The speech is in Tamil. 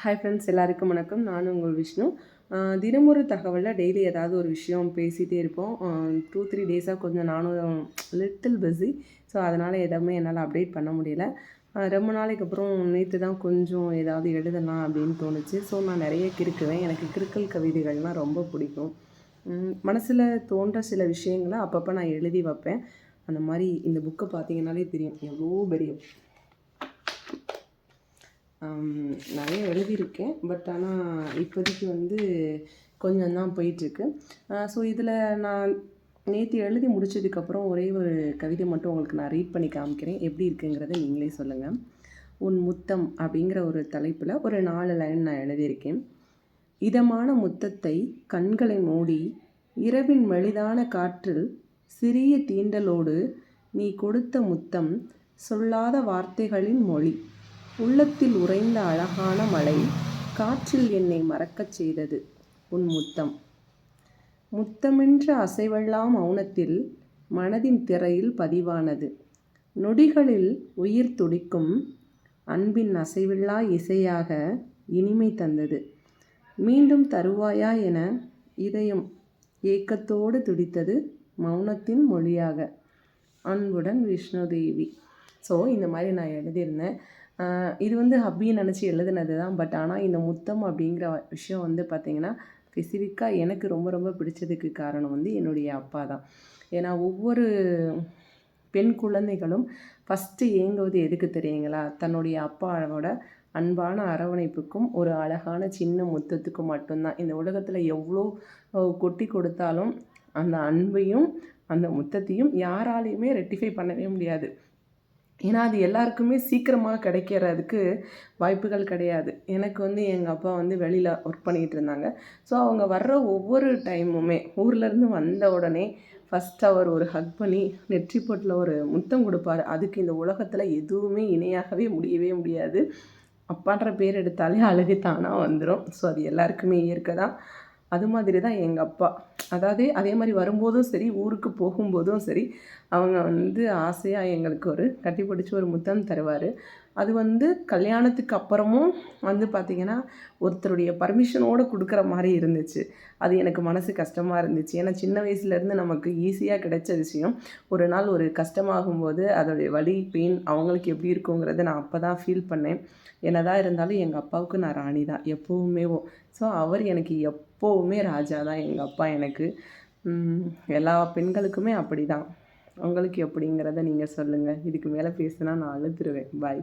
ஹாய் ஃப்ரெண்ட்ஸ் எல்லாருக்கும் வணக்கம். நானும் உங்கள் விஷ்ணு. தினமொரு தகவலில் டெய்லி ஏதாவது ஒரு விஷயம் பேசிகிட்டே இருப்போம். டூ த்ரீ டேஸாக கொஞ்சம் நானும் லிட்டில் பிஸி ஸோ அதனால் எதுவுமே என்னால் அப்டேட் பண்ண முடியல. ரொம்ப நாளைக்கு அப்புறம் நேற்று தான் கொஞ்சம் ஏதாவது எழுதலாம் அப்படின்னு தோணுச்சு. ஸோ நான் நிறைய கிறுக்குவேன். எனக்கு கிறுக்கல் கவிதைகள்லாம் ரொம்ப பிடிக்கும். மனசில் தோன்ற சில விஷயங்களை அப்பப்போ நான் எழுதி வைப்பேன். அந்த மாதிரி இந்த புக்கை பார்த்தீங்கன்னாலே தெரியும். எவ்வளோ பெரிய நிறைய எழுதியிருக்கேன் பட் ஆனால் இப்போதைக்கு வந்து கொஞ்சம் தான் போயிட்டுருக்கு. ஸோ இதில் நான் நேற்று எழுதி முடிச்சதுக்கப்புறம் ஒரே ஒரு கவிதை மட்டும் உங்களுக்கு நான் ரீட் பண்ணி காமிக்கிறேன். எப்படி இருக்குங்கிறத நீங்களே சொல்லுங்கள் உன் முத்தம் அப்படிங்கிற ஒரு தலைப்பில் ஒரு நாலு லைன் நான் எழுதியிருக்கேன். இதமான முத்தத்தை கண்களை மூடி இரவின் மெலிதான காற்றில் சிறிய தீண்டலோடு நீ கொடுத்த முத்தம் சொல்லாத வார்த்தைகளின் மொழி. உள்ளத்தில் உறைந்த அழகான மழை காற்றில் என்னை மறக்கச் செய்தது உன் முத்தம். முத்தமென்ற அசைவெல்லாம் மௌனத்தில் மனதின் திரையில் பதிவானது. நொடிகளில் உயிர் துடிக்கும் அன்பின் அசைவில்லா இசையாக இனிமை தந்தது. மீண்டும் தருவாயா என இதயம் ஏக்கத்தோடு துடித்தது மௌனத்தின் மொழியாக. அன்புடன் விஷ்ணு தேவி. ஸோ இந்த மாதிரி நான் எழுதியிருந்தேன். இது வந்து ஹப்பின்னு நினச்சி எழுதுனது தான் பட் ஆனால் இந்த முத்தம் அப்படிங்கிற விஷயம் வந்து பார்த்திங்கன்னா ஸ்பெசிஃபிக்காக எனக்கு ரொம்ப ரொம்ப பிடிச்சதுக்கு காரணம் வந்து என்னுடைய அப்பா தான் ஏன்னா ஒவ்வொரு பெண் குழந்தைகளும் ஃபஸ்ட்டு ஏங்குவது எதுக்கு தெரியுங்களா? தன்னுடைய அப்பாவோட அன்பான அரவணைப்புக்கும் ஒரு அழகான சின்ன முத்தத்துக்கும் மட்டும்தான். இந்த உலகத்தில் எவ்வளோ கொட்டி கொடுத்தாலும் அந்த அன்பையும் அந்த முத்தத்தையும் யாராலையுமே ரெட்டிஃபை பண்ணவே முடியாது. ஏன்னா அது எல்லாருக்குமே சீக்கிரமாக கிடைக்கிறதுக்கு வாய்ப்புகள் கிடையாது. எனக்கு வந்து எங்கள் அப்பா வந்து வெளியில் ஒர்க் பண்ணிகிட்டு இருந்தாங்க. ஸோ அவங்க வர்ற ஒவ்வொரு டைமுமே ஊர்லேருந்து வந்த உடனே ஃபஸ்ட் அவர் ஒரு ஹக் பண்ணி நெற்றி பொட்டில் ஒரு முத்தம் கொடுப்பாரு. அதுக்கு இந்த உலகத்தில் எதுவுமே இணையாகவே முடியவே முடியாது. அப்பான்ற பேர் எடுத்தாலே அழுகு தானாக வந்துடும் ஸோ அது எல்லாருக்குமே இயற்கை தான் அது மாதிரி தான் எங்கள் அப்பா. அதாவது அதே மாதிரி வரும்போதும் சரி ஊருக்கு போகும்போதும் சரி அவங்க வந்து ஆசையாக எங்களுக்கு ஒரு கட்டி பிடிச்சி ஒரு முத்தம் தருவார். அது வந்து கல்யாணத்துக்கு அப்புறமும் வந்து பார்த்திங்கன்னா ஒருத்தருடைய பர்மிஷனோடு கொடுக்குற மாதிரி இருந்துச்சு. அது எனக்கு மனசு கஷ்டமாக இருந்துச்சு. ஏன்னா சின்ன வயசுலேருந்து நமக்கு ஈஸியாக கிடைச்ச விஷயம். ஒரு நாள் ஒரு கஷ்டமாகும்போது அதோடைய வலி பெயின் அவங்களுக்கு எப்படி இருக்குங்கிறத நான் அப்போ தான் ஃபீல் பண்ணேன். என்னதான் இருந்தாலும் எங்கள் அப்பாவுக்கு நான் ராணி தான் எப்போவுமேவும். ஸோ அவர் எனக்கு எப் எப்போவுமே ராஜா தான் எங்கள் அப்பா எனக்கு. எல்லா பெண்களுக்குமே அப்படி தான் உங்களுக்கு எப்படிங்கிறத நீங்கள் சொல்லுங்கள் இதுக்கு மேலே பேசினா நான் அழுதுருவேன். பாய்